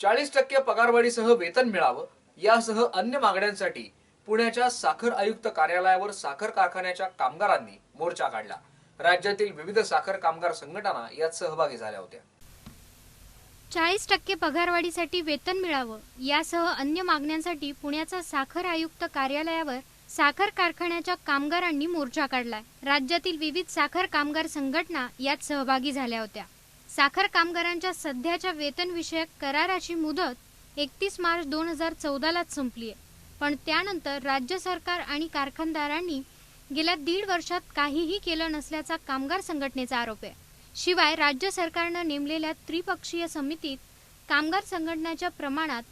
चाळीस टक्के पगारवाढीसह वेतन मिळावं यासह अन्य मागण्यांसाठी पुण्याच्या साखर आयुक्त कार्यालयावर साखर कारखान्याच्या कामगारांनी मोर्चा काढला. राज्यातील विविध साखर कामगार संघटना यात सहभागी झाल्या होत्या. चाळीस टक्के पगारवाढीसाठी वेतन मिळावं यासह अन्य मागण्यांसाठी पुण्याचा साखर आयुक्त कार्यालयावर साखर कारखान्याच्या कामगारांनी मोर्चा काढलाय राज्यातील विविध साखर कामगार संघटना यात सहभागी झाल्या होत्या. साखर कामगारांच्या सध्याच्या वेतन विषयक कराराची मुदत एकतीस मार्च दोन हजार चौदालाच संपली आहे पण त्यानंतर राज्य सरकार आणि कारखानदारांनी गेल्या दीड वर्षात काहीही केलं नसल्याचा कामगार संघटनेचा आरोप आहे. शिवाय राज्य सरकारनं नेमलेल्या त्रिपक्षीय समितीत कामगार संघटनाच्या प्रमाणात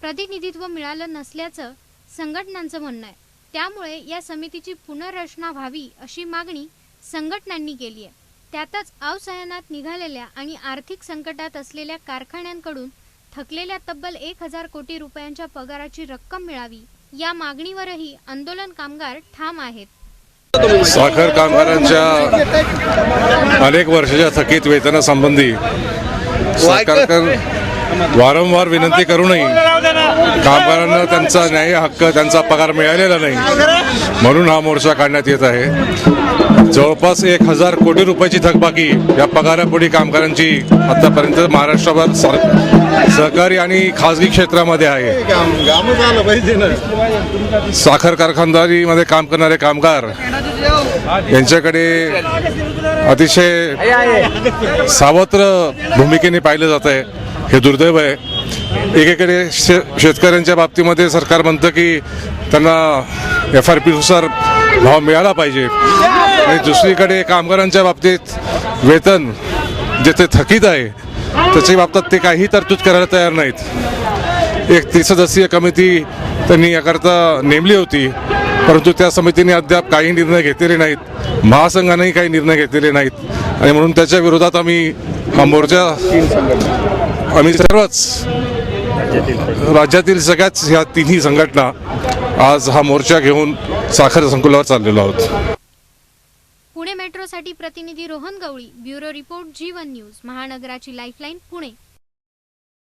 प्रतिनिधित्व मिळालं नसल्याचं संघटनांचं म्हणणं आहे. त्यामुळे या समितीची पुनर्रचना व्हावी अशी मागणी संघटनांनी केली आहे. त्यातच अवसायनात निघालेल्या आणि आर्थिक संकटात असलेल्या कारखान्यांकडून थकलेल्या तब्बल एक हजार कोटी रुपयांच्या पगाराची रक्कम मिळावी या मागणीवरही आंदोलन कामगार ठाम आहेत. साखर कामगारांच्या अनेक वर्षाच्या थकीत वेतनासंबंधी सरकारकडे वारंवार विनंती करूनही कामगारांना त्यांचा न्याय हक्क त्यांचा पगार मिळालेला नाही. म्हणून हा मोर्चा काढण्यात येत आहे. जवळपास एक हजार कोटी रुपयाची थकबाकी या पगारापुढी कामगारांची आतापर्यंत महाराष्ट्रभर सहकारी आणि खाजगी क्षेत्रामध्ये आहे. साखर कारखानदारीमध्ये काम करणारे कामगार यांच्याकडे अतिशय सावत्र भूमिकेने पाहिलं जात आहे. हे दुर्दैव आहे. एकीकडे शे शेतकऱ्यांच्या बाबतीमध्ये सरकार म्हणतं की त्यांना एफ आर पीनुसार भाव मिळाला पाहिजे. आणि दुसरीकडे कामगारांच्या बाबतीत वेतन जेथे थकीत आहे त्याच्या बाबतीत ते काही तरतूद करायला तयार नाहीत. एक त्रिसदस्यीय कमिटी त्यांनी याकरता नेमली होती परंतु त्या समितीने अद्याप काही निर्णय घेतलेले नाहीत. महासंघानेही काही निर्णय घेतलेले नाहीत. आणि म्हणून त्याच्या विरोधात आम्ही हा मोर्चा आम्ही सर्वच राज्यातील सगळ्याच ह्या तिन्ही संघटना आज हा मोर्चा घेऊन साखर संकुलावर चाललेलो आहोत. पुणे मेट्रोसाठी प्रतिनिधी Rohan Gawali bureau report Jeevan news महानगराची lifeline Pune.